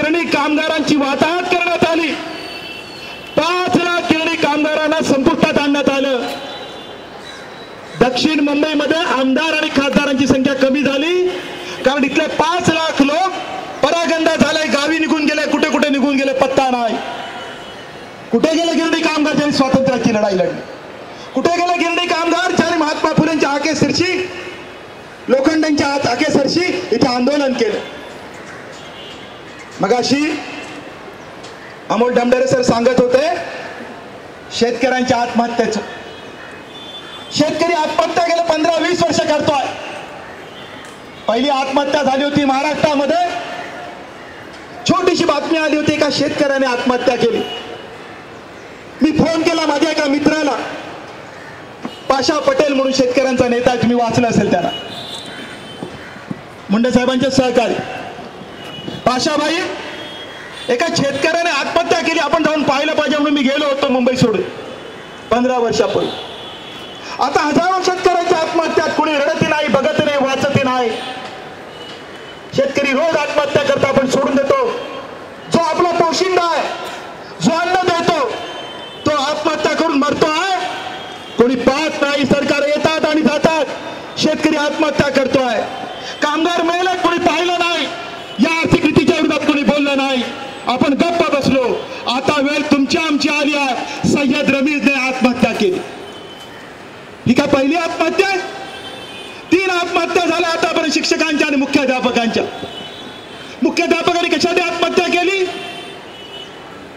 गिरणी कामगारांची वाताहत करण्यात आली. पाच लाख गिरणी कामगारांना संपुष्टात आणण्यात आलं. दक्षिण मुंबईमध्ये आमदार आणि खासदारांची संख्या कमी झाली. कारण इथले पाच लाख लोक परागंदा झालाय गावी निघून गेले कुठे कुठे निघून गेले पत्ता नाही. कुठे गेले गिरणी कामगार ज्यांनी स्वातंत्र्याची लढाई लढली? कुठे गेले गिरणी कामगार ज्यांनी महात्मा फुलेंच्या आकेसरशी लोखंडांच्या आत आकेसरशी इथे आंदोलन केलं. मग अशी अमोल डमडरे सर सांगत होते शेतकऱ्यांच्या आत्महत्याचं. शेतकरी आत्महत्या गेले पंधरा वीस वर्ष करतोय. पहिली आत्महत्या झाली होती महाराष्ट्रामध्ये. छोटीशी बातमी आली होती एका शेतकऱ्याने आत्महत्या केली. मी फोन केला माझ्या एका मित्राला. पाशा पटेल म्हणून शेतकऱ्यांचा नेता तुम्ही वाचला असेल त्याला. मुंडे साहेबांचे सहकारी. पाशाबाई एका शेतकऱ्याने आत्महत्या केली. आपण जाऊन पाहिलं पाहिजे म्हणून मी गेलो होतो मुंबई सोडून. पंधरा वर्षापूर्वी. आता हजारो शेतकऱ्यांच्या आत्महत्या कोणी रडती नाही बघत नाही वाचत नाही. शेतकरी रोज आत्महत्या करता आपण सोडून देतो. जो आपला पोशिंदा आहे जो अन्न देतो तो आत्महत्या करून मरतो आहे. कोणी पाहत नाही सरकार येतात आणि जातात. शेतकरी आत्महत्या करतो आहे. कामगार मेहनत कोणी पाहिलं नाही या आर्थिक नीतीच्या विरोधात कोणी बोललं नाही आपण गप्पा बसलो. आता वेळ तुमच्या आमची आली आहे. सय्यद रमीजने आत्महत्या केली. ही काय पहिली आत्महत्या तीन आत्महत्या झाल्या आतापर्यंत शिक्षकांच्या आणि मुख्याध्यापकांच्या. मुख्याध्यापकांनी कशाने आत्महत्या केली?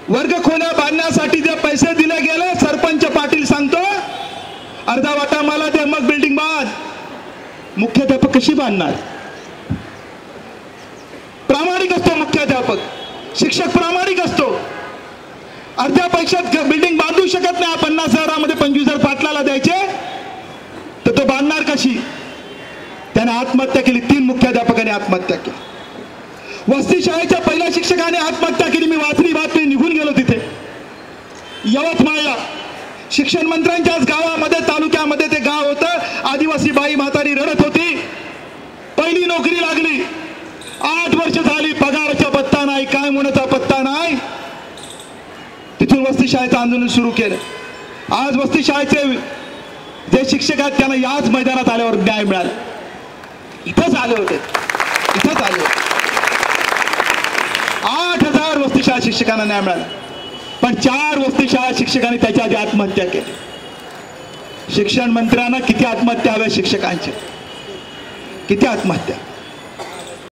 वर्ग खोल्या बांधण्यासाठी जे पैसे दिले गेले सरपंच पाटील सांगतो अर्धा वाटा मला दे मग बिल्डिंग बांध. मुख्याध्यापक कशी बांधणार? प्रामाणिक असतो मुख्याध्यापक. शिक्षक प्रामाणिक असतो. अर्ध्या पैशात बिल्डिंग बांधू शकत नाही. पन्नास हजारामध्ये पंचवीस हजार पाटलाला द्यायचे. तर तो बांधणार कशी? त्याने आत्महत्या केली. तीन मुख्याध्यापकाने आत्महत्या केली. वस्ती शाळेच्या पहिल्या शिक्षकाने आत्महत्या केली. मी वाचली बातमी निघून गेलो तिथे. यवतमाळला. शिक्षण मंत्र्यांच्याच गावामध्ये तालुक्यामध्ये ते गाव होतं. आदिवासी बाई म्हातारी रडत होती. पहिली नोकरी लागली. आठ वर्ष झाली. पगार पत्ता नाही काय म्हणूचा पत्ता नाही? तिथून वस्तीशाळेचं आंदोलन सुरू केलं. आज वस्तीशाळेचे जे शिक्षक आहेत त्यांना याच मैदानात आल्यावर न्याय मिळाला. इथंच आले होते. इथंच आले होते. आठ हजार वस्तीशाळा शिक्षकांना न्याय मिळाला. पण चार वस्तीशाळा शिक्षकांनी त्याच्या आधी आत्महत्या केली. शिक्षण मंत्र्यांना किती आत्महत्या हव्या शिक्षकांच्या? किती आत्महत्या?